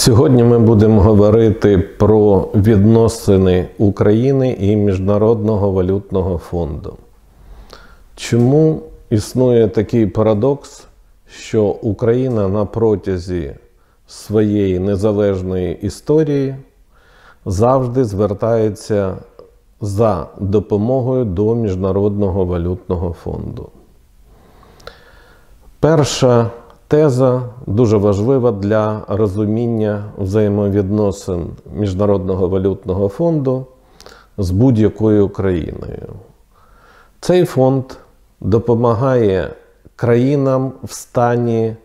Сьогодні ми будемо говорити про відносини України і Міжнародного валютного фонду. Чому існує такий парадокс, що Україна на протязі своєї незалежної історії завжди звертається за допомогою до Міжнародного валютного фонду? Перша теза дуже важлива для розуміння взаємовідносин Міжнародного валютного фонду з будь-якою країною. Цей фонд допомагає країнам в стані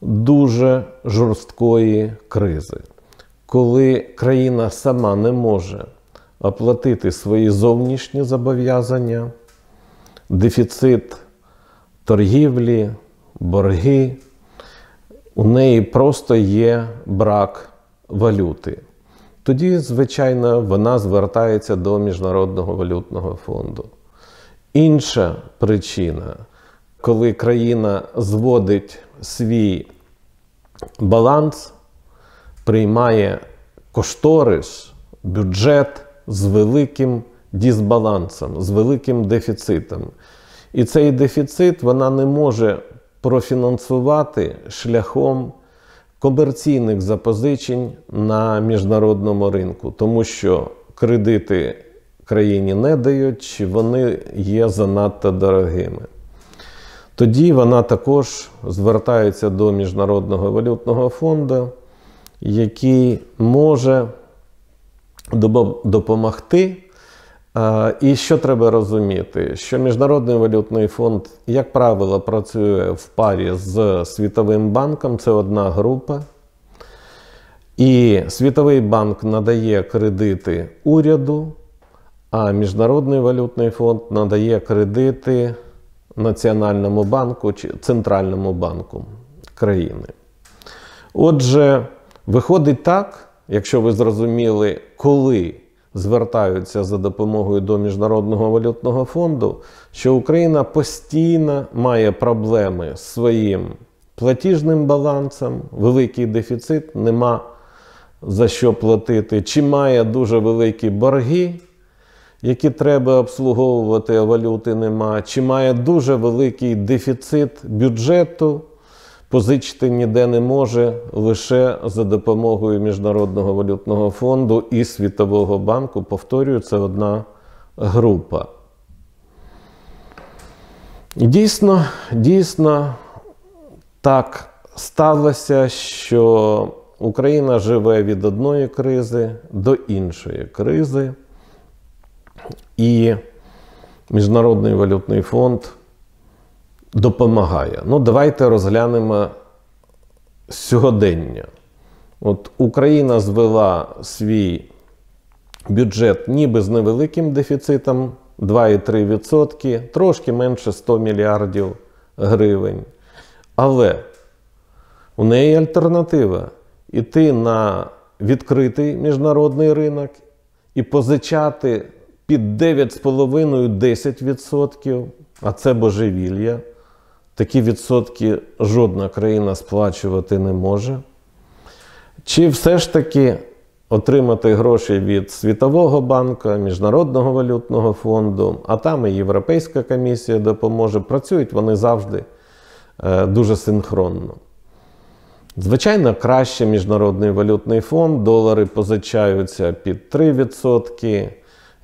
дуже жорсткої кризи, коли країна сама не може оплатити свої зовнішні зобов'язання, дефіцит торгівлі, борги, у неї просто є брак валюти. Тоді, звичайно, вона звертається до Міжнародного валютного фонду. Інша причина, коли країна зводить свій баланс, приймає кошторис, бюджет з великим дисбалансом, з великим дефіцитом. І цей дефіцит вона не може профінансувати шляхом комерційних запозичень на міжнародному ринку, тому що кредити країні не дають, вони є занадто дорогими. Тоді вона також звертається до Міжнародного валютного фонду, який може допомогти і що треба розуміти? Що Міжнародний валютний фонд, як правило, працює в парі з Світовим банком, це одна група. І Світовий банк надає кредити уряду, а Міжнародний валютний фонд надає кредити Національному банку чи Центральному банку країни. Отже, виходить так, якщо ви зрозуміли, коли звертаються за допомогою до Міжнародного валютного фонду, що Україна постійно має проблеми з своїм платіжним балансом, великий дефіцит, нема за що платити, чи має дуже великі борги. Які треба обслуговувати, а валюти нема, чи має дуже великий дефіцит бюджету, позичити ніде не може лише за допомогою Міжнародного валютного фонду і Світового банку. Повторюю, це одна група. Дійсно, дійсно так сталося, що Україна живе від одної кризи до іншої кризи. І Міжнародний валютний фонд допомагає. Ну, давайте розглянемо сьогодення. От Україна звела свій бюджет ніби з невеликим дефіцитом 2,3%, трошки менше 100 мільярдів гривень. Але у неї альтернатива іти на відкритий міжнародний ринок і позичати під 9,5-10%, а це божевілля. Такі відсотки жодна країна сплачувати не може. Чи все ж таки отримати гроші від Світового банку, Міжнародного валютного фонду, а там і Європейська комісія допоможе. Працюють вони завжди е, дуже синхронно. Звичайно, краще Міжнародний валютний фонд, долари позичаються під 3%,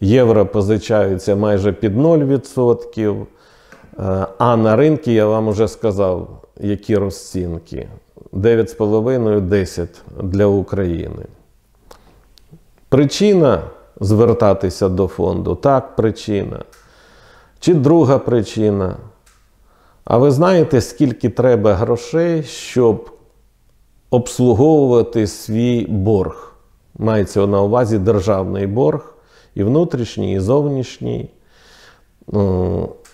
євро позичаються майже під 0%. Е, а на ринку я вам вже сказав, які розцінки. 9,5-10 для України. Причина звертатися до фонду. Так, причина. Чи друга причина. А ви знаєте, скільки треба грошей, щоб обслуговувати свій борг? Мається на увазі державний борг, і внутрішній, і зовнішній.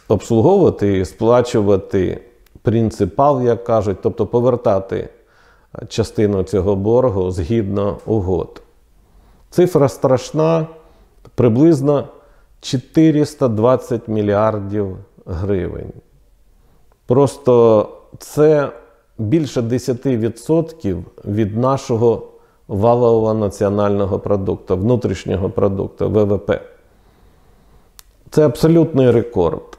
Обслуговувати і сплачувати принципал, як кажуть, тобто повертати частину цього боргу згідно угод. Цифра страшна, приблизно 420 мільярдів гривень. Просто це більше 10% від нашого валового національного продукту, внутрішнього продукту, ВВП. Це абсолютний рекорд.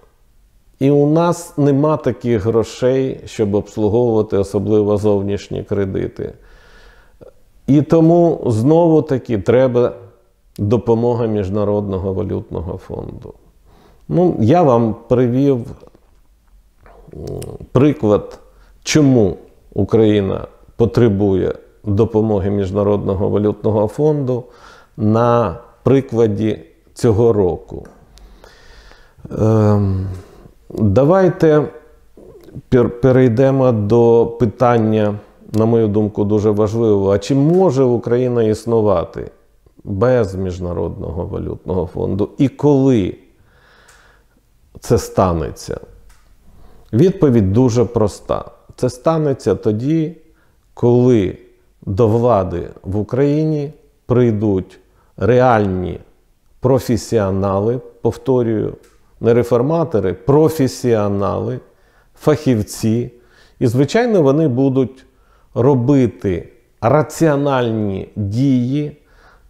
І у нас нема таких грошей, щоб обслуговувати особливо зовнішні кредити. І тому знову таки треба допомога Міжнародного валютного фонду. Ну, Я вам привів приклад, чому Україна потребує допомоги Міжнародного валютного фонду на прикладі цього року. Ем, давайте перейдемо до питання, на мою думку, дуже важливого. А чи може Україна існувати без Міжнародного валютного фонду? І коли це станеться? Відповідь дуже проста. Це станеться тоді, коли до влади в Україні прийдуть реальні професіонали, повторюю, не реформатори, професіонали, фахівці. І, звичайно, вони будуть робити раціональні дії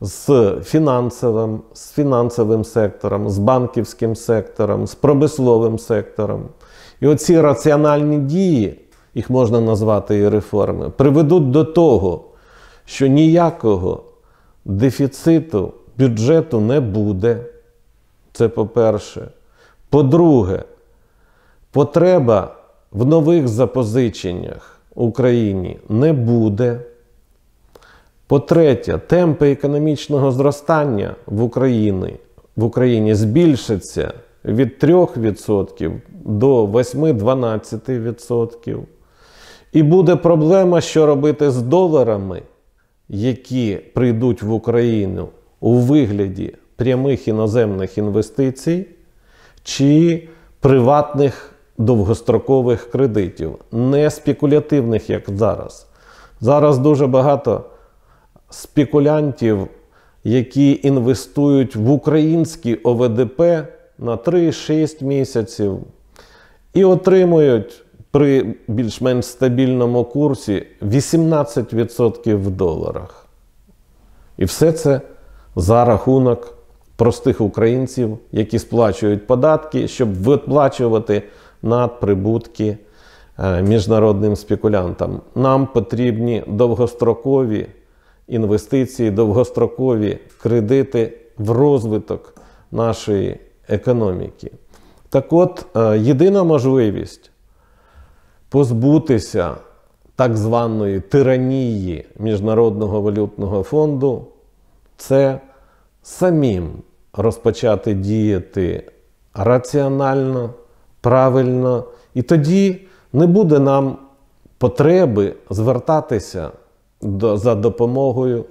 з фінансовим, з фінансовим сектором, з банківським сектором, з промисловим сектором. І оці раціональні дії, їх можна назвати і реформи, приведуть до того, що ніякого дефіциту бюджету не буде. Це по-перше. По-друге, потреба в нових запозиченнях Україні не буде. По-третє, темпи економічного зростання в Україні в Україні збільшаться від 3% до 8-12%. І буде проблема, що робити з доларами, які прийдуть в Україну у вигляді прямих іноземних інвестицій чи приватних довгострокових кредитів, не спекулятивних, як зараз. Зараз дуже багато спекулянтів, які інвестують в українські ОВДП на 3-6 місяців і отримують при більш-менш стабільному курсі 18% в доларах. І все це за рахунок простих українців, які сплачують податки, щоб виплачувати надприбутки е, міжнародним спекулянтам. Нам потрібні довгострокові інвестиції, довгострокові кредити в розвиток нашої економіки. Так от, е, єдина можливість позбутися так званої тиранії Міжнародного валютного фонду це самим розпочати діяти раціонально, правильно, і тоді не буде нам потреби звертатися до, за допомогою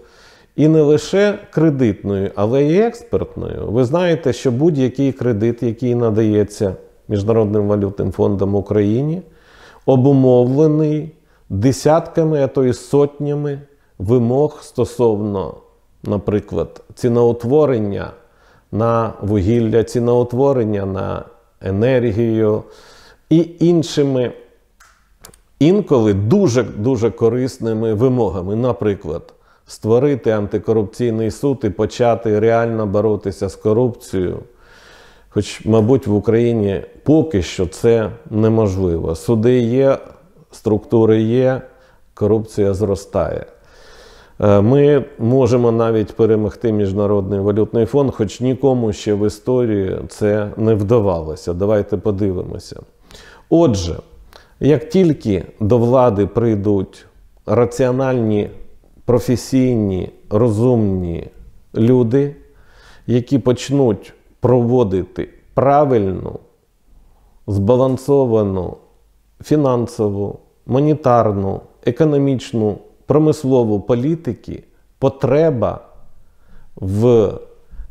і не лише кредитною, але й експертною. Ви знаєте, що будь-який кредит, який надається Міжнародним валютним фондом Україні, обумовлений десятками, а то й сотнями вимог стосовно, наприклад, ціноутворення на вугілля, ціноутворення на енергію і іншими інколи дуже-дуже корисними вимогами. Наприклад, створити антикорупційний суд і почати реально боротися з корупцією. Хоч, мабуть, в Україні поки що це неможливо. Суди є, структури є, корупція зростає. Е, ми можемо навіть перемогти Міжнародний валютний фонд, хоч нікому ще в історії це не вдавалося. Давайте подивимося. Отже, як тільки до влади прийдуть раціональні, професійні, розумні люди, які почнуть проводити правильну, збалансовану фінансову, монетарну, економічну, промислову політики, потреба в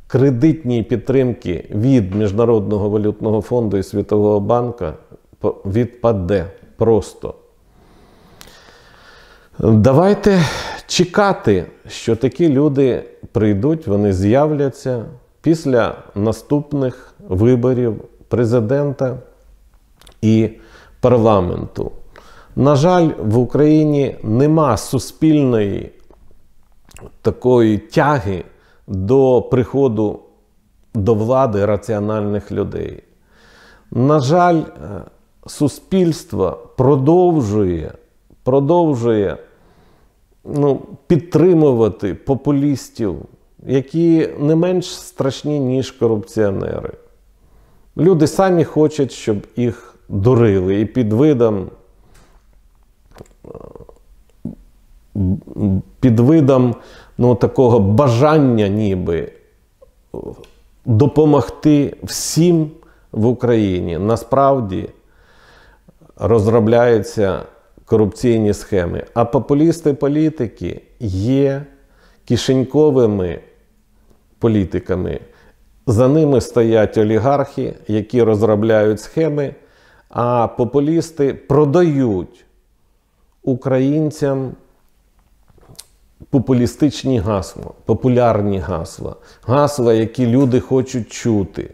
кредитній підтримці від Міжнародного валютного фонду і Світового банку відпаде просто. Давайте чекати, що такі люди прийдуть, вони з'являться після наступних виборів президента і парламенту. На жаль, в Україні нема суспільної такої тяги до приходу до влади раціональних людей. На жаль, е, суспільство продовжує продовжує ну, підтримувати популістів, які не менш страшні, ніж корупціонери. Люди самі хочуть, щоб їх дурили і під видом під видом ну, такого бажання ніби допомогти всім в Україні. Насправді розробляються корупційні схеми. А популісти-політики є кишеньковими політиками. За ними стоять олігархи, які розробляють схеми, а популісти продають українцям популістичні гасла, популярні гасла, гасла, які люди хочуть чути,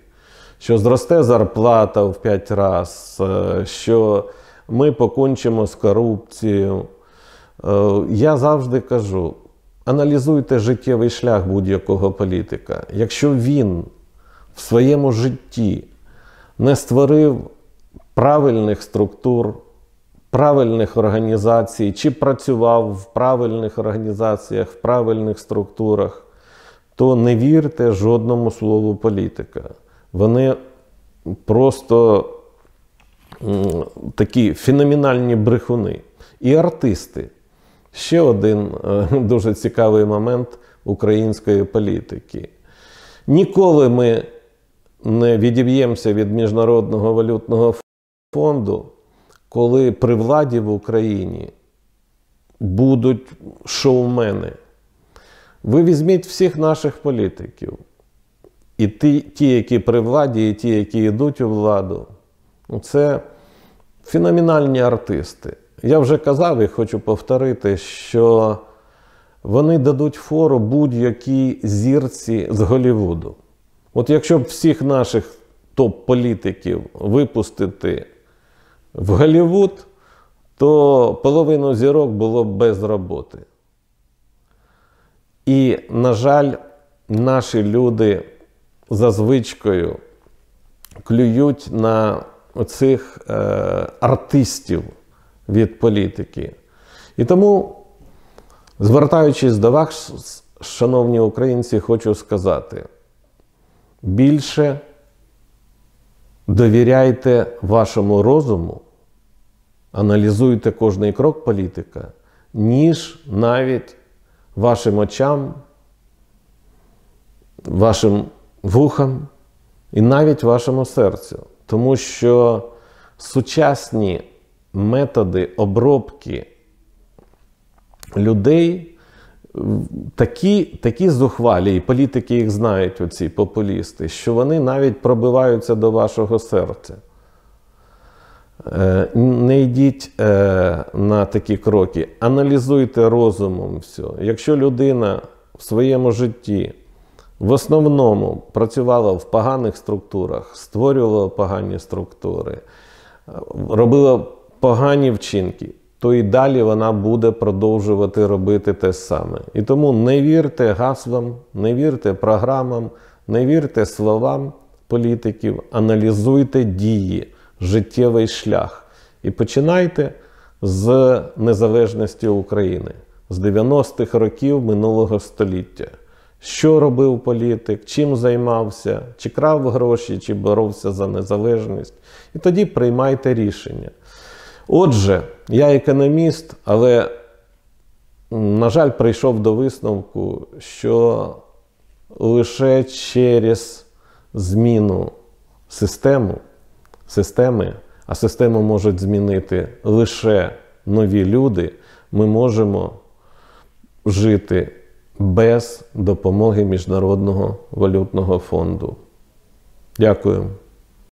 що зросте зарплата в 5 разів, е, що ми покончимо з корупцією. Е, я завжди кажу: аналізуйте життєвий шлях будь-якого політика. Якщо він в своєму житті не створив правильних структур, правильних організацій, чи працював в правильних організаціях, в правильних структурах, то не вірте жодному слову політика. Вони просто такі феноменальні брехуни. І артисти. Ще один е, дуже цікавий момент української політики. Ніколи ми не відіб'ємося від Міжнародного валютного фонду, коли при владі в Україні будуть шоумени. Ви візьміть всіх наших політиків. І ті, ті, які при владі, і ті, які йдуть у владу, це феноменальні артисти. Я вже казав і хочу повторити, що вони дадуть фору будь-якій зірці з Голівуду. От якщо б всіх наших топ-політиків випустити в Голівуд, то половину зірок було без роботи. І, на жаль, наші люди за звичкою клюють на оцих е, артистів від політики. І тому, звертаючись до вас, шановні українці, хочу сказати: більше довіряйте вашому розуму, аналізуйте кожний крок політика, ніж навіть вашим очам, вашим вухам і навіть вашому серцю. Тому що сучасні методи обробки людей такі такі зухвалі, і політики їх знають, оці популісти, що вони навіть пробиваються до вашого серця. Е, не йдіть е, на такі кроки, аналізуйте розумом все. Якщо людина в своєму житті в основному працювала в поганих структурах, створювала погані структури, робила погані вчинки, то і далі вона буде продовжувати робити те саме. І тому не вірте гаслам, не вірте програмам, не вірте словам політиків, аналізуйте дії, життєвий шлях. І починайте з незалежності України з 90-х років минулого століття що робив політик, чим займався, чи крав гроші, чи боровся за незалежність. І тоді приймайте рішення. Отже, я економіст, але, на жаль, прийшов до висновку, що лише через зміну систему, системи, а систему можуть змінити лише нові люди, ми можемо жити без допомоги Міжнародного валютного фонду. Дякую.